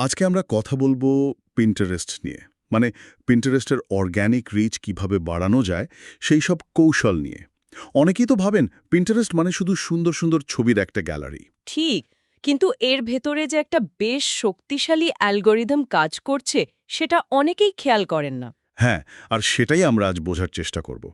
আজকে আমরা কথা বলব পিন্টারেস্ট নিয়ে। মানে পিন্টারেস্টের অর্গ্যানিক রিচ কীভাবে বাড়ানো যায় সেই সব কৌশল নিয়ে। অনেকেই তো ভাবেন পিন্টারেস্ট মানে শুধু সুন্দর সুন্দর ছবির একটা গ্যালারি ঠিক কিন্তু এর ভেতরে যে একটা বেশ শক্তিশালী অ্যালগোরিদম কাজ করছে সেটা অনেকেই খেয়াল করেন না। হ্যাঁ আর সেটাই আমরা আজ বোঝার চেষ্টা করব।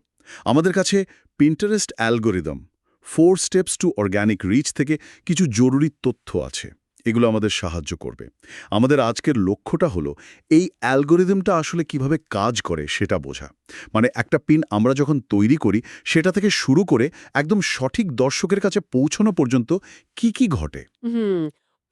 আমাদের কাছে Pinterest algorithm four steps to organic reach থেকে কিছু জরুরি তথ্য আছে। এগুলো আমাদের সাহায্য করবে। আমাদের আজকের লক্ষ্যটা হলো এই অ্যালগোরিদমটা আসলে কীভাবে কাজ করে সেটা বোঝা। মানে একটা পিন আমরা যখন তৈরি করি সেটা থেকে শুরু করে একদম সঠিক দর্শকের কাছে পৌঁছানো পর্যন্ত কি কি ঘটে? হুম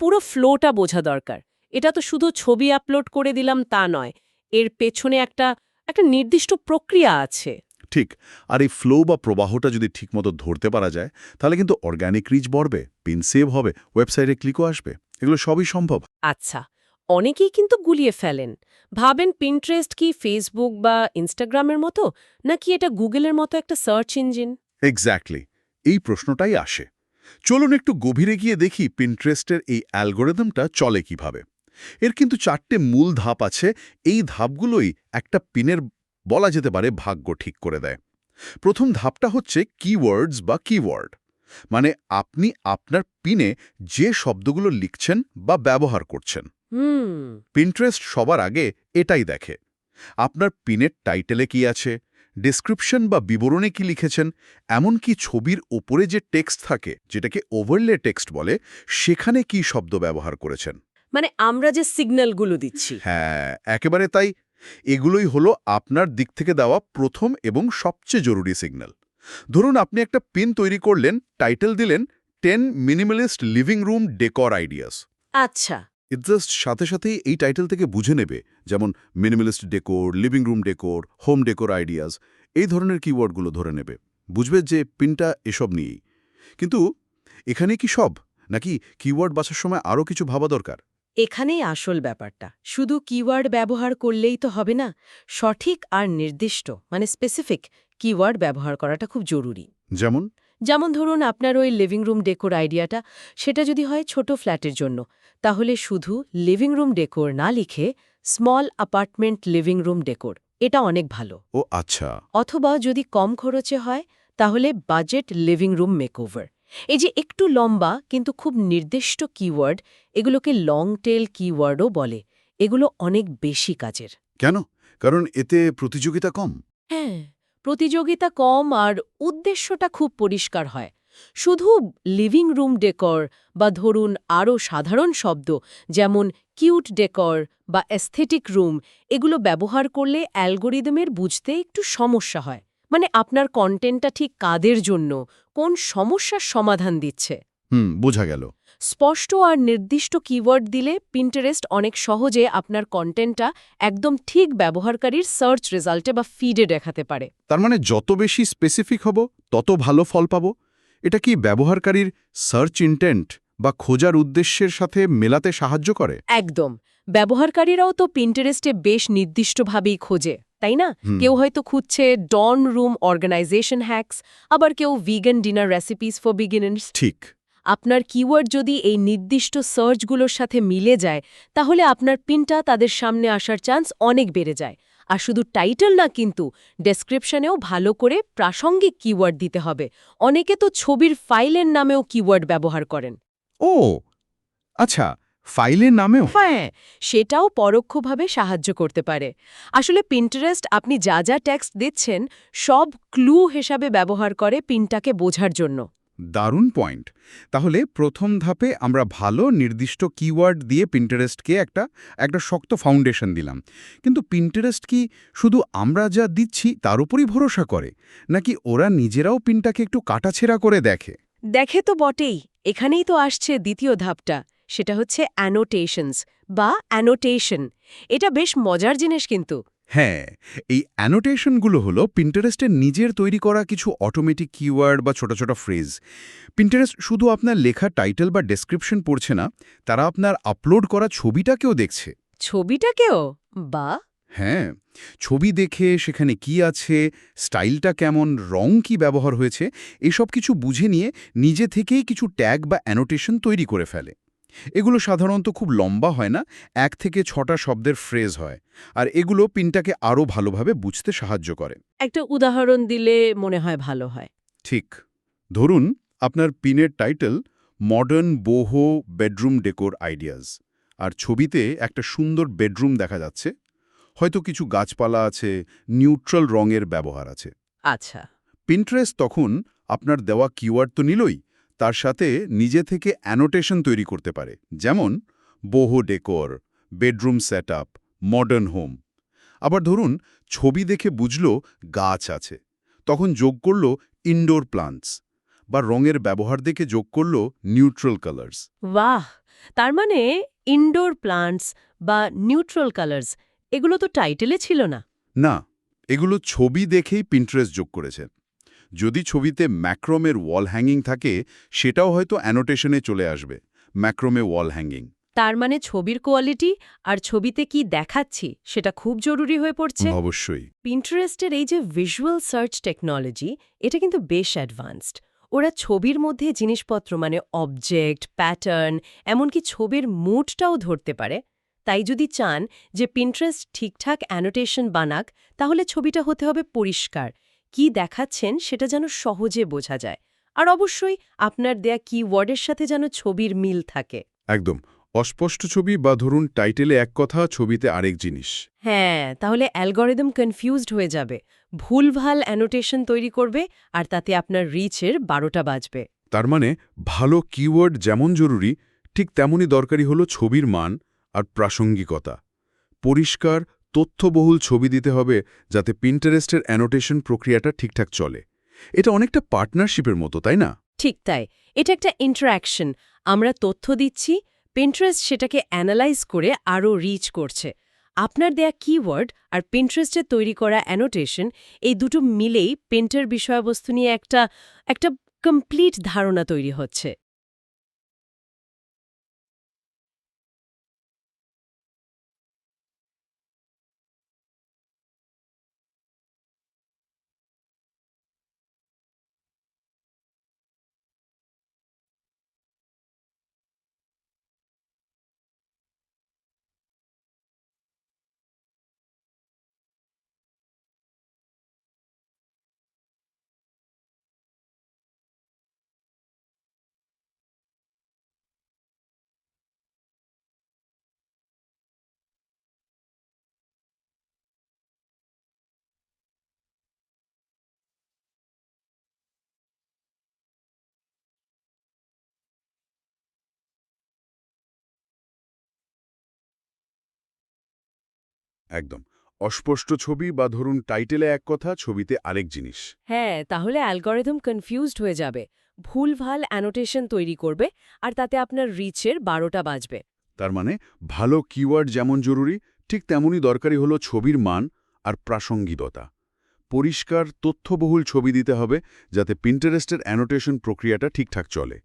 পুরো ফ্লোটা বোঝা দরকার। এটা তো শুধু ছবি আপলোড করে দিলাম তা নয় এর পেছনে একটা একটা নির্দিষ্ট প্রক্রিয়া আছে। ঠিক আর এই ফ্লো বা প্রবাহটা যদি ঠিকমতো ধরতে পারা যায় তাহলে কিন্তু অর্গ্যানিক রিচ বাড়বে পিন সেভ হবে ওয়েবসাইটে ক্লিকও আসবে। এগুলো সবই সম্ভব। আচ্ছা অনেকেই কিন্তু গুলিয়ে ফেলেন। ভাবেন পিন্টারেস্ট কি ফেসবুক বা ইনস্টাগ্রামের মতো নাকি এটা গুগলের মতো একটা সার্চ ইঞ্জিন এক্স্যাক্টলি এই প্রশ্নটাই আসে। চলুন একটু গভীরে গিয়ে দেখি পিন্টারেস্টের এই অ্যালগোরিদমটা চলে কীভাবে। এর কিন্তু চারটে মূল ধাপ আছে এই ধাপগুলোই একটা পিনের বলা যেতে পারে ভাগ্য ঠিক করে দেয়। প্রথম ধাপটা হচ্ছে কিওয়ার্ডস বা কিওয়ার্ড মানে আপনি আপনার পিনে যে শব্দগুলো লিখছেন বা ব্যবহার করছেন। পিন্টারেস্ট সবার আগে এটাই দেখে। আপনার পিনের টাইটেলে কি আছে? ডেসক্রিপশন বা বিবরণে কি লিখেছেন? এমনকি ছবির ওপরে যে টেক্সট থাকে যেটাকে ওভারলে টেক্সট বলে সেখানে কি শব্দ ব্যবহার করেছেন? মানে আমরা যে সিগন্যালগুলো দিচ্ছি। হ্যাঁ একেবারে তাই। এগুলোই হলো আপনার দিক থেকে দেওয়া প্রথম এবং সবচেয়ে জরুরি সিগন্যাল। ধরুন আপনি একটা পিন তৈরি করলেন টাইটেল দিলেন ten minimalist living room decor ideas আচ্ছা। ইট জাস্ট সাথে সাথেই এই টাইটেল থেকে বুঝে নেবে যেমন minimalist decor living room decor home decor ideas এই ধরনের কিওয়ার্ডগুলো ধরে নেবে। বুঝবে যে পিনটা এসব নিয়েই। কিন্তু এখানে কি সব? নাকি কিওয়ার্ড বাছার সময় আরও কিছু ভাবা দরকার? এখানেই আসল ব্যাপারটা। শুধু কিওয়ার্ড ব্যবহার করলেই তো হবে না সঠিক আর নির্দিষ্ট মানে স্পেসিফিক কিওয়ার্ড ব্যবহার করাটা খুব জরুরি। যেমন? যেমন ধরুন আপনার ওই লিভিং রুম ডেকোর আইডিয়াটা সেটা যদি হয় ছোট ফ্ল্যাটের জন্য তাহলে শুধু লিভিং রুম ডেকোর না লিখে small apartment living room decor এটা অনেক ভালো। ও আচ্ছা। অথবা যদি কম খরচে হয় তাহলে বাজেট লিভিং রুম মেকওভার এই যে একটু লম্বা কিন্তু খুব নির্দিষ্ট কিওয়ার্ড এগুলোকে লং টেল কিওয়ার্ডও বলে এগুলো অনেক বেশি কাজের। কেন? কারণ এতে প্রতিযোগিতা কম। হ্যাঁ। প্রতিযোগিতা কম আর উদ্দেশ্যটা খুব পরিষ্কার হয়। শুধু লিভিং রুম ডেকর বা ধরুন আরও সাধারণ শব্দ, যেমন কিউট ডেকর বা অ্যাস্থেটিক রুম এগুলো ব্যবহার করলে অ্যালগোরিদমের বুঝতে একটু সমস্যা হয়। মানে আপনার কন্টেন্টটা ঠিক কাদের জন্য? কোন সমস্যার সমাধান দিচ্ছে? হুম, বোঝা গেল। স্পষ্ট আর নির্দিষ্ট কিওয়ার্ড দিলে পিন্টারেস্ট অনেক সহজে আপনার কন্টেন্টটা একদম ঠিক ব্যবহারকারীর সার্চ রেজাল্টে বা ফিডে দেখাতে পারে। তার মানে যত বেশি স্পেসিফিক হব তত ভালো ফল পাব। এটা কি ব্যবহারকারীর সার্চ ইন্টেন্ট বা খোঁজার উদ্দেশ্যের সাথে মেলাতে সাহায্য করে? একদম। ব্যবহারকারীরাও তো পিন্টারেস্টে বেশ নির্দিষ্টভাবেই খোঁজে তাই না? কেউ হয়তো খুঁজছে ডন রুম অর্গানাইজেশন হ্যাক্স আবার কেউ vegan dinner recipes for beginners ঠিক। আপনার কিওয়ার্ড যদি এই নির্দিষ্ট সার্চগুলোর সাথে মিলে যায় তাহলে আপনার পিনটা তাদের সামনে আসার চান্স অনেক বেড়ে যায়। আর শুধু টাইটেল না কিন্তু ডেসক্রিপশনেও ভালো করে প্রাসঙ্গিক কিওয়ার্ড দিতে হবে। অনেকে তো ছবির ফাইলের নামেও কিওয়ার্ড ব্যবহার করেন। ও আচ্ছা ফাইলের নামেও? হ্যাঁ সেটাও পরোক্ষভাবে সাহায্য করতে পারে। আসলে পিন্টারেস্ট আপনি যা যা ট্যাক্স দিচ্ছেন সব ক্লু হিসাবে ব্যবহার করে পিনটাকে বোঝার জন্য। দারুণ পয়েন্ট। তাহলে প্রথম ধাপে আমরা ভালো, নির্দিষ্ট কিওয়ার্ড দিয়ে পিন্টারেস্টকে একটা একটা শক্ত ফাউন্ডেশন দিলাম। কিন্তু পিন্টারেস্ট কি শুধু আমরা যা দিচ্ছি তার উপরই ভরসা করে? নাকি ওরা নিজেরাও পিনটাকে একটু কাটাছেড়া করে দেখে? দেখে তো বটেই। এখানেই তো আসছে দ্বিতীয় ধাপটা। সেটা হচ্ছে অ্যানোটেশনস বা অ্যানোটেশন এটা বেশ মজার জিনিস কিন্তু। হ্যাঁ এই অ্যানোটেশনগুলো হলো পিন্টারেস্টের নিজের তৈরি করা কিছু অটোমেটিক কিওয়ার্ড বা ছোট ছোট ফ্রেজ পিন্টারেস্ট শুধু আপনার লেখা টাইটেল বা ডেসক্রিপশন পড়ছে না তারা আপনার আপলোড করা ছবিটাকেও দেখছে। ছবিটাকেও? বা হ্যাঁ ছবি দেখে সেখানে কি আছে স্টাইলটা কেমন রং কি ব্যবহার হয়েছে এসব কিছু বুঝে নিয়ে নিজে থেকেই কিছু ট্যাগ বা অ্যানোটেশন তৈরি করে ফেলে। এগুলো সাধারণত খুব লম্বা হয় না এক থেকে ছটা শব্দের ফ্রেজ হয় আর এগুলো পিনটাকে আরও ভালোভাবে বুঝতে সাহায্য করে। একটা উদাহরণ দিলে মনে হয় ভালো হয়। ঠিক। ধরুন আপনার পিনের title modern boho bedroom decor ideas আর ছবিতে একটা সুন্দর বেডরুম দেখা যাচ্ছে হয়তো কিছু গাছপালা আছে নিউট্রাল রঙের ব্যবহার আছে। আচ্ছা। পিন্টারেস্ট তখন আপনার দেওয়া কিওয়ার্ড তো নিলই তার সাথে নিজে থেকে অ্যানোটেশন তৈরি করতে পারে। যেমন boho decor bedroom set up modern home আবার ধরুন ছবি দেখে বুঝল গাছ আছে তখন যোগ করল ইনডোর প্লান্টস বা রঙের ব্যবহার দেখে যোগ করল নিউট্রাল কালার্স বাহ! তার মানে ইনডোর প্লান্টস বা নিউট্রাল কালার্স এগুলো তো টাইটেলে ছিল না। না এগুলো ছবি দেখেই পিন্টারেস্ট যোগ করেছে। যদি ছবিতে ম্যাক্রোমের ওয়াল হ্যাঙ্গিং থাকে সেটাও হয়তো অ্যানোটেশনে চলে আসবে ম্যাক্রোমে ওয়াল হ্যাঙ্গিং। তার মানে ছবির কোয়ালিটি আর ছবিতে কি দেখাচ্ছি সেটা খুব জরুরি হয়ে পড়ছে। অবশ্যই। পিন্টারেস্টের এই যে ভিজুয়াল সার্চ টেকনোলজি এটা কিন্তু বেশ অ্যাডভান্সড ওরা ছবির মধ্যে জিনিসপত্র মানে অবজেক্ট প্যাটার্ন এমনকি ছবির মুডটাও ধরতে পারে। তাই যদি চান যে পিন্টারেস্ট ঠিকঠাক অ্যানোটেশন বানাক তাহলে ছবিটা হতে হবে পরিষ্কার। কি দেখাচ্ছেন সেটা যেন সহজে বোঝা যায়। আর অবশ্যই আপনার দেয়া কিওয়ার্ডের সাথে যেন ছবির মিল থাকে। একদম। অস্পষ্ট ছবি বা ধরুন টাইটেলে এক কথা ছবিতে আরেক জিনিস। হ্যাঁ তাহলে অ্যালগরিদম কনফিউজড হয়ে যাবে। ভুলভাল অ্যানোটেশন তৈরি করবে আর তাতে আপনার রিচের বারোটা বাজবে। তার মানে ভালো কিওয়ার্ড যেমন জরুরি ঠিক তেমনই দরকারি হলো ছবির মান আর প্রাসঙ্গিকতা। পরিষ্কার তথ্যবহুল ছবি দিতে হবে যাতে পিন্টারেস্টের অ্যানোটেশন প্রক্রিয়াটা ঠিকঠাক চলে। এটা অনেকটা পার্টনারশিপের মতো, তাই না? ঠিক তাই। এটা একটা ইন্টারাকশন আমরা তথ্য দিচ্ছি পিন্টারেস্ট সেটাকে অ্যানালাইজ করে আরও রিচ করছে। আপনার দেয়া কিওয়ার্ড আর পিন্টারেস্টের তৈরি করা অ্যানোটেশন এই দুটো মিলেই পেন্টার বিষয়বস্তু নিয়ে একটা একটা কমপ্লিট ধারণা তৈরি হচ্ছে। একদম। অস্পষ্ট ছবি বা ধরুন টাইটেলে এক কথা ছবিতে আরেক জিনিস। হ্যাঁ তাহলে অ্যালগরিদম কনফিউজড হয়ে যাবে। ভুলভাল অ্যানোটেশন তৈরি করবে আর তাতে আপনার রিচের বারোটা বাজবে। তার মানে ভালো কিওয়ার্ড যেমন জরুরি ঠিক তেমনই দরকারি হলো ছবির মান আর প্রাসঙ্গিকতা। পরিষ্কার তথ্যবহুল ছবি দিতে হবে যাতে পিন্টারেস্টের অ্যানোটেশন প্রক্রিয়াটা ঠিকঠাক চলে।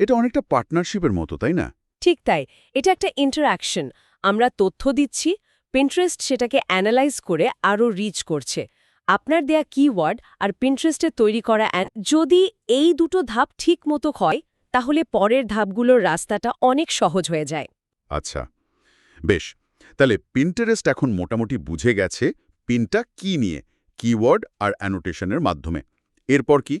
এটা অনেকটা পার্টনারশিপের মতো তাই না? ঠিক তাই। এটা একটা ইন্টারাকশন আমরা তথ্য দিচ্ছি পিন্টারেস্ট সেটাকে অ্যানালাইজ করে আরও রিচ করছে। আপনার দেয়া কিওয়ার্ড আর পিন্টারেস্টে তৈরি করা অ্যান- যদি এই দুটো ধাপ ঠিক মতো হয় তাহলে পরের ধাপগুলোর রাস্তাটা অনেক সহজ হয়ে যায়। আচ্ছা বেশ। তাহলে পিন্টারেস্ট এখন মোটামুটি বুঝে গেছে পিনটা কি নিয়ে কিওয়ার্ড আর অ্যানোটেশনের মাধ্যমে। এরপর কি?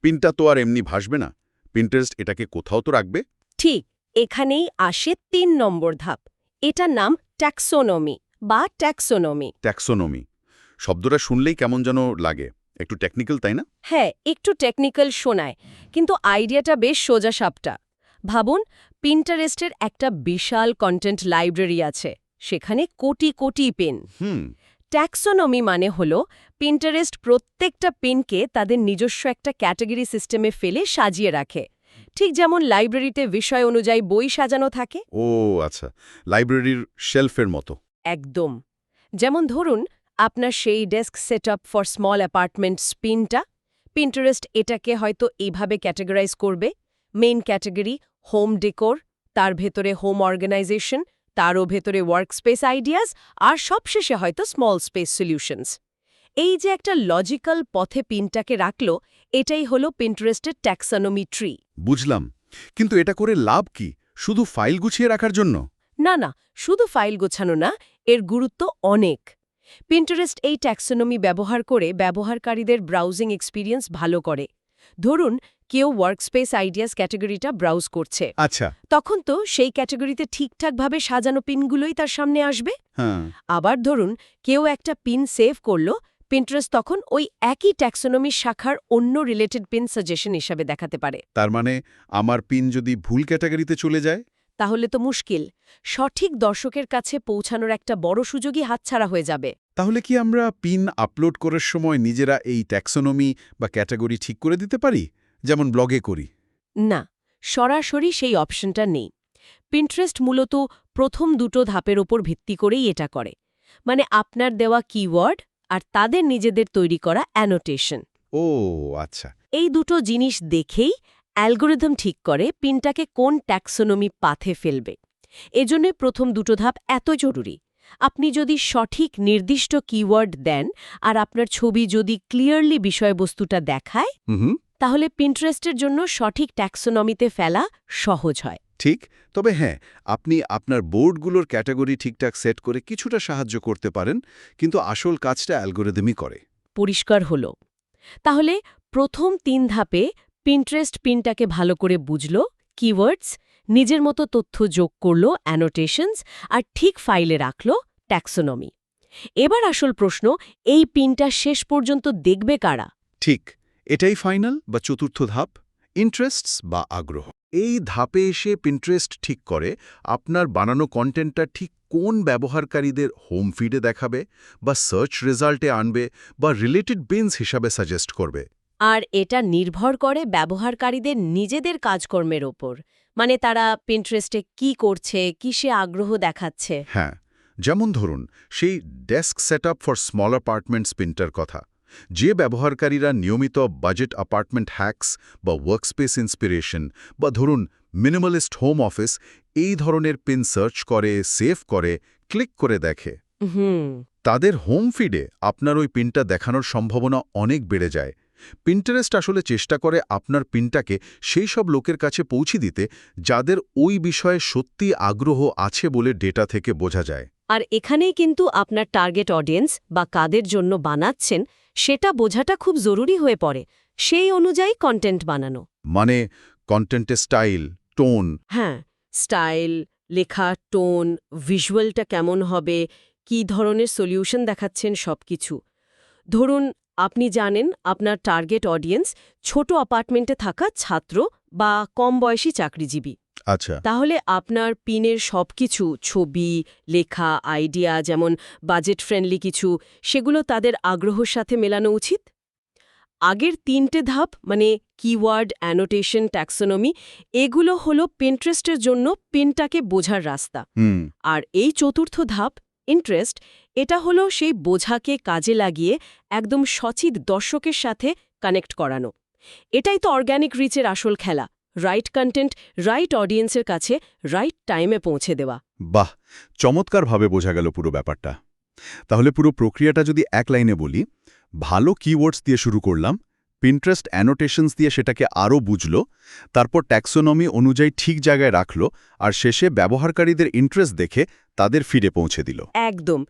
পিনটা তো আর এমনি ভাসবে না। পিন্টারেস্ট এটাকে কোথাও তো রাখবে। ঠিক এখানেই আসে তিন নম্বর ধাপ। এটার নাম ট্যাক্সোনমি বা ট্যাক্সোনমি। ট্যাক্সোনমি। শব্দটা শুনলেই কেমন যেন লাগে। একটু টেকনিক্যাল তাই না? হ্যাঁ একটু টেকনিক্যাল শোনায় কিন্তু আইডিয়াটা বেশ সোজা সাপটা ভাবুন পিন্টারেস্টের একটা বিশাল কন্টেন্ট লাইব্রেরি আছে সেখানে কোটি কোটি পেন হুম। ট্যাক্সোনমি মানে হল পিন্টারেস্ট প্রত্যেকটা পেনকে তাদের নিজস্ব একটা ক্যাটাগরি সিস্টেমে ফেলে সাজিয়ে রাখে। ঠিক যেমন লাইব্রেরিতে বিষয় অনুযায়ী বই সাজানো থাকে। ও আচ্ছা। লাইব্রেরির শেলফের মতো। একদম। যেমন ধরুন আপনার সেই desk set up for small apartment স্পিনটা Pinterest এটাকে হয়তো এইভাবে ক্যাটেগরাইজ করবে। মেইন ক্যাটাগরি হোম ডেকোর তার ভেতরে হোম অর্গানাইজেশন তারও ভেতরে ওয়ার্কস্পেস আইডিয়াস আর সবশেষে হয়তো স্মল স্পেস সলিউশনস। এই যে একটা লজিক্যাল পথে পিনটাকে রাখল এটাই হলো পিন্টারেস্টের ট্যাক্সোনমি ট্রি। বুঝলাম। কিন্তু এটা করে লাভ কি? শুধু ফাইল গুছিয়ে রাখার জন্য? না না শুধু ফাইল গোছানো না এর গুরুত্ব অনেক। পিন্টারেস্ট এই ট্যাক্সোনমি ব্যবহার করে ব্যবহারকারীদের ব্রাউজিং এক্সপিরিয়েন্স ভালো করে। ধরুন কেউ ওয়ার্কস্পেস আইডিয়াস ক্যাটাগরিটা ব্রাউজ করছে। আচ্ছা। তখন তো সেই ক্যাটাগরিতে ঠিকঠাকভাবে সাজানো পিনগুলোই তার সামনে আসবে। হ্যাঁ। আবার ধরুন কেউ একটা পিন সেভ করল পিন্টারেস্ট তখন ওই একই ট্যাক্সোনমি শাখার অন্য রিলেটেড পিন সাজেশন হিসাবে দেখাতে পারে। তার মানে আমার পিন যদি ভুল ক্যাটাগরিতে চলে যায়? তাহলে তো মুশকিল। সঠিক দর্শকের কাছে পৌঁছানোর একটা বড় সুযোগই হাতছাড়া হয়ে যাবে। তাহলে কি আমরা পিন আপলোড করার সময় নিজেরা এই ট্যাক্সোনমি বা ক্যাটাগরি ঠিক করে দিতে পারি? যেমন ব্লগে করি। না সরাসরি সেই অপশনটা নেই। পিন্টারেস্ট মূলত প্রথম দুটো ধাপের ওপর ভিত্তি করেই এটা করে। মানে আপনার দেওয়া কিওয়ার্ড আর তাদের নিজেদের তৈরি করা অ্যানোটেশন ও আচ্ছা। এই দুটো জিনিস দেখেই অ্যালগোরিদম ঠিক করে পিনটাকে কোন ট্যাক্সোনমি পাথে ফেলবে। এজন্যে প্রথম দুটো ধাপ এত জরুরি। আপনি যদি সঠিক নির্দিষ্ট কিওয়ার্ড দেন আর আপনার ছবি যদি ক্লিয়ারলি বিষয়বস্তুটা দেখায় তাহলে পিন্টারেস্টের জন্য সঠিক ট্যাক্সোনমিতে ফেলা সহজ হয়। ঠিক তবে হ্যাঁ আপনি আপনার বোর্ডগুলোর ক্যাটাগরি ঠিকঠাক সেট করে কিছুটা সাহায্য করতে পারেন কিন্তু আসল কাজটা অ্যালগোরিদমই করে। পরিষ্কার হল। তাহলে প্রথম তিন ধাপে পিন্টারেস্ট পিনটাকে ভালো করে বুঝল কিওয়ার্ডস নিজের মতো তথ্য যোগ করল অ্যানোটেশনস আর ঠিক ফাইলে রাখল ট্যাক্সোনমি এবার আসল প্রশ্ন, এই পিনটা শেষ পর্যন্ত দেখবে কারা? ঠিক, এটাই ফাইনাল বা চতুর্থ ধাপ ইন্টারেস্টস বা আগ্রহ। এই ধাপে এসে পিন্টারেস্ট ঠিক করে, আপনার বানানো কন্টেন্টটা ঠিক কোন ব্যবহারকারীদের হোম ফিডে দেখাবে, বা সার্চ রেজাল্টে আনবে, বা রিলেটেড বিনস হিসাবে সাজেস্ট করবে। আর এটা নির্ভর করে ব্যবহারকারীদের নিজেদের কাজকর্মের ওপর। মানে তারা পিন্টারেস্টে কি করছে কিসে আগ্রহ দেখাচ্ছে। হ্যাঁ যেমন ধরুন সেই desk set up for small apartments printer কথা। যে ব্যবহারকারীরা নিয়মিত বাজেট অ্যাপার্টমেন্ট হ্যাক্স বা ওয়ার্কস্পেস ইন্সপিরেশন বা ধরুন মিনিমালিস্ট হোম অফিস এই ধরনের পিন সার্চ করে সেভ করে ক্লিক করে দেখে। তাদের হোম ফিডে আপনার ওই পিনটা দেখানোর সম্ভাবনা অনেক বেড়ে যায়। পিন্টারেস্ট আসলে চেষ্টা করে আপনার পিনটাকে সেই সব লোকের কাছে পৌঁছে দিতে যাদের ওই বিষয়ে সত্যি আগ্রহ আছে বলে ডেটা থেকে বোঝা যায়। আর এখানেই কিন্তু আপনার টার্গেট অডিয়েন্স বা কাদের জন্য বানাচ্ছেন সেটা বোঝাটা খুব জরুরি হয়ে পড়ে। সেই অনুযায়ী কন্টেন্ট বানানো। মানে কন্টেন্টের স্টাইল টোন হ্যাঁ স্টাইল লেখা টোন ভিজুয়ালটা কেমন হবে কি ধরনের সলিউশন দেখাচ্ছেন সবকিছু। ধরুন আপনি জানেন আপনার টার্গেট অডিয়েন্স ছোট অ্যাপার্টমেন্টে থাকা ছাত্র বা কম বয়সী চাকরিজীবী। আচ্ছা। তাহলে আপনার পিনের সবকিছু ছবি লেখা আইডিয়া যেমন বাজেট ফ্রেন্ডলি কিছু সেগুলো তাদের আগ্রহের সাথে মেলানো উচিত। আগের তিনটে ধাপ মানে কিওয়ার্ড অ্যানোটেশন ট্যাক্সোনমি এগুলো হলো পিন্টারেস্টের জন্য পিনটাকে বোঝার রাস্তা। আর এই চতুর্থ ধাপ ইন্টারেস্ট এটা হলো সেই বোঝাকে কাজে লাগিয়ে একদম সচিত দর্শকের সাথে কানেক্ট করানো। এটাই তো অর্গ্যানিক রিচের আসল খেলা রাইট কন্টেন্ট রাইট অডিয়েন্সের কাছে রাইট টাইমে পৌঁছে দেওয়া। বাহ, চমৎকারভাবে বোঝা গেল পুরো ব্যাপারটা। তাহলে পুরো প্রক্রিয়াটা যদি এক লাইনে বলি, ভালো কিওয়ার্ডস দিয়ে শুরু করলাম পিন্টারেস্ট অ্যানোটেশনস দিয়ে সেটাকে আরও বুঝল তারপর ট্যাক্সোনমি অনুযায়ী ঠিক জায়গায় রাখল আর শেষে ব্যবহারকারীদের ইন্টারেস্ট দেখে তাদের ফিরে পৌঁছে দিল। একদম।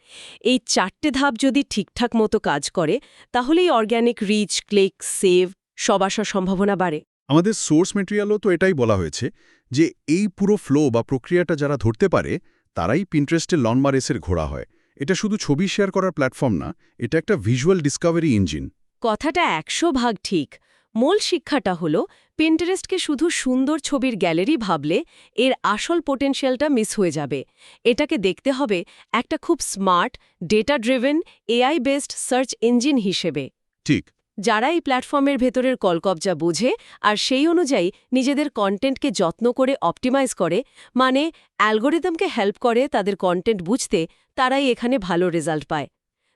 এই চারটে ধাপ যদি ঠিকঠাক মতো কাজ করে তাহলেই অর্গ্যানিক রিচ ক্লিক সেভ সব আসার সম্ভাবনা বাড়ে। আমাদের সোর্স মেটেরিয়ালও তো এটাই বলা হয়েছে যে এই পুরো ফ্লো বা প্রক্রিয়াটা যারা ধরতে পারে তারাই পিন্টারেস্টে লনমারেসের ঘোড়া হয়। এটা শুধু ছবি শেয়ার করার প্ল্যাটফর্ম না এটা একটা ভিজুয়াল ডিসকভারি ইঞ্জিন কথাটা একশো ভাগ ঠিক। মূল শিক্ষাটা হলো পিন্টারেস্টকে শুধু সুন্দর ছবির গ্যালারি ভাবলে এর আসল পোটেনশিয়ালটা মিস হয়ে যাবে। এটাকে দেখতে হবে একটা খুব smart data driven AI based search engine হিসেবে। ঠিক। যারা এই প্ল্যাটফর্মের ভেতরের কলকবজা বোঝে আর সেই অনুযায়ী নিজেদের কন্টেন্টকে যত্ন করে অপটিমাইজ করে মানে অ্যালগোরিদমকে হেল্প করে তাদের কন্টেন্ট বুঝতে তারাই এখানে ভালো রেজাল্ট পায়।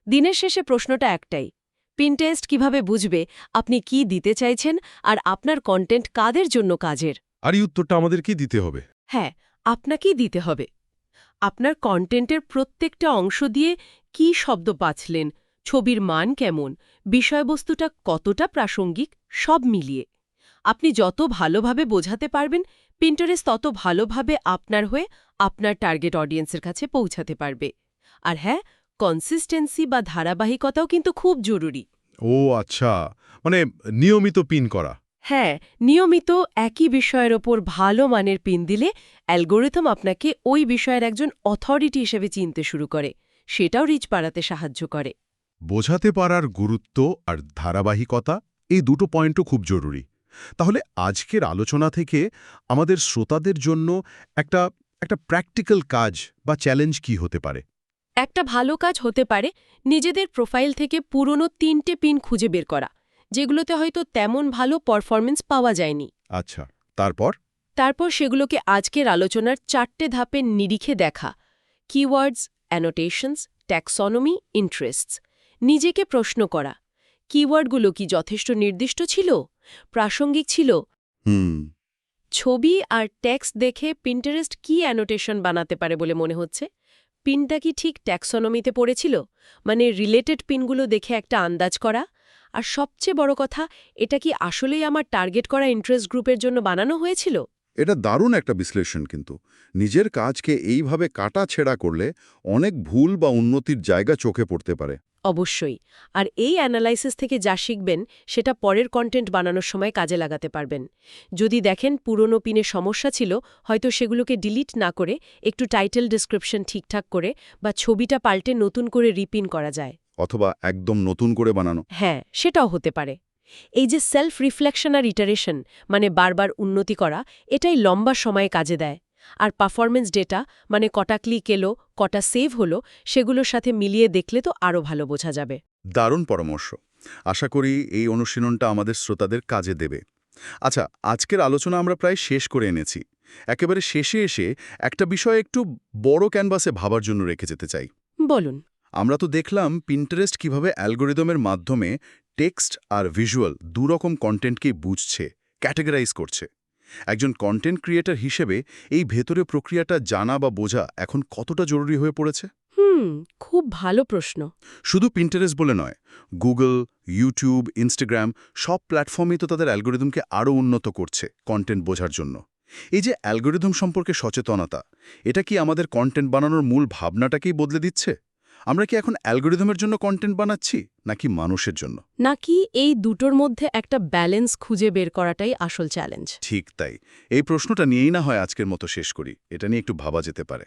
দিনের শেষে প্রশ্নটা একটাই পিনটেস্ট কীভাবে বুঝবে আপনি কি দিতে চাইছেন আর আপনার কন্টেন্ট কাদের জন্য কাজের? আর এই উত্তরটা আমাদেরকেই দিতে হবে। হ্যাঁ আপনাকেই দিতে হবে। আপনার কন্টেন্টের প্রত্যেকটা অংশ দিয়ে কি শব্দ পাচ্ছেন ছবির মান কেমন বিষয়বস্তুটা কতটা প্রাসঙ্গিক সব মিলিয়ে। আপনি যত ভালোভাবে বোঝাতে পারবেন পিন্টারেস্ট তত ভালোভাবে আপনার হয়ে আপনার টার্গেট অডিয়েন্সের কাছে পৌঁছাতে পারবে। আর হ্যাঁ কনসিস্টেন্সি বা ধারাবাহিকতাও কিন্তু খুব জরুরি। ও আচ্ছা মানে নিয়মিত পিন করা। হ্যাঁ নিয়মিত একই বিষয়ের ওপর ভালো মানের পিন দিলে অ্যালগোরিথম আপনাকে ওই বিষয়ের একজন অথরিটি হিসেবে চিনতে শুরু করে। সেটাও রিচ বাড়াতে সাহায্য করে। বোঝাতে পারার গুরুত্ব আর ধারাবাহিকতা এই দুটো পয়েন্টও খুব জরুরি। তাহলে আজকের আলোচনা থেকে আমাদের শ্রোতাদের জন্য একটা একটা প্র্যাকটিক্যাল কাজ বা চ্যালেঞ্জ কি হতে পারে? একটা ভালো কাজ হতে পারে নিজেদের প্রোফাইল থেকে পুরনো তিনটে পিন খুঁজে বের করা যেগুলোতে হয়তো তেমন ভালো পারফরমেন্স পাওয়া যায়নি। আচ্ছা তারপর? তারপর সেগুলোকে আজকের আলোচনার চারটে ধাপের নিরিখে দেখা। কিওয়ার্ডস অ্যানোটেশনস ট্যাক্সনমি ইন্টারেস্টস নিজেকে প্রশ্ন করা কিওয়ার্ডগুলো কি যথেষ্ট নির্দিষ্ট ছিল? প্রাসঙ্গিক ছিল? হুম। ছবি আর টেক্সট দেখে পিন্টারেস্ট কি অ্যানোটেশন বানাতে পারে বলে মনে হচ্ছে? পিনটা কি ঠিক ট্যাক্সোনমিতে পড়েছিল? মানে রিলেটেড পিনগুলো দেখে একটা আন্দাজ করা? আর সবচেয়ে বড় কথা, এটা কি আসলেই আমার টার্গেট করা ইন্টারেস্ট গ্রুপের জন্য বানানো হয়েছিল? এটা দারুণ একটা বিশ্লেষণ কিন্তু। নিজের কাজকে এইভাবে কাটা ছেঁড়া করলে অনেক ভুল বা উন্নতির জায়গা চোখে পড়তে পারে। অবশ্যই। আর এই অ্যানালাইসিস থেকে যা শিখবেন সেটা পরের কন্টেন্ট বানানোর সময় কাজে লাগাতে পারবেন। যদি দেখেন পুরনো পিনে সমস্যা ছিল হয়তো সেগুলোকে ডিলিট না করে একটু টাইটেল ডিসক্রিপশন ঠিকঠাক করে বা ছবিটা পাল্টে নতুন করে রিপিন করা যায়। অথবা একদম নতুন করে বানানো। হ্যাঁ সেটাও হতে পারে। এই যে সেলফ রিফ্লেকশন আর ইটারেশন মানে বারবার উন্নতি করা এটাই লম্বা সময়ে কাজে দেয়। আর পারফরমেন্স ডেটা মানে কটা ক্লিক এলো কটা সেভ হলো সেগুলোর সাথে মিলিয়ে দেখলে তো আরও ভালো বোঝা যাবে। দারুণ পরামর্শ। আশা করি এই অনুশীলনটা আমাদের শ্রোতাদের কাজে দেবে। আচ্ছা আজকের আলোচনা আমরা প্রায় শেষ করে এনেছি। একেবারে শেষে এসে একটা বিষয় একটু বড় ক্যানভাসে ভাবার জন্য রেখে যেতে চাই। বলুন। আমরা তো দেখলাম পিন্টারেস্ট কীভাবে অ্যালগোরিদমের মাধ্যমে টেক্সট আর ভিজুয়াল দুরকম কন্টেন্টকেই বুঝছে ক্যাটেগরাইজ করছে। একজন কন্টেন্ট ক্রিয়েটর হিসেবে এই ভেতরে প্রক্রিয়াটা জানা বা বোঝা এখন কতটা জরুরি হয়ে পড়েছে? হুম খুব ভালো প্রশ্ন। শুধু পিন্টারেস্ট বলে নয় গুগল ইউটিউব ইনস্টাগ্রাম সব প্ল্যাটফর্মই তো তাদের অ্যালগোরিদমকে আরও উন্নত করছে কন্টেন্ট বোঝার জন্য। এই যে অ্যালগোরিদম সম্পর্কে সচেতনতা এটা কি আমাদের কন্টেন্ট বানানোর মূল ভাবনাটাকেই বদলে দিচ্ছে? আমরা কি এখন অ্যালগোরিদমের জন্য কন্টেন্ট বানাচ্ছি নাকি মানুষের জন্য? নাকি এই দুটোর মধ্যে একটা ব্যালেন্স খুঁজে বের করাটাই আসল চ্যালেঞ্জ ঠিক তাই। এই প্রশ্নটা নিয়েই না হয় আজকের মতো শেষ করি। এটা নিয়ে একটু ভাবা যেতে পারে।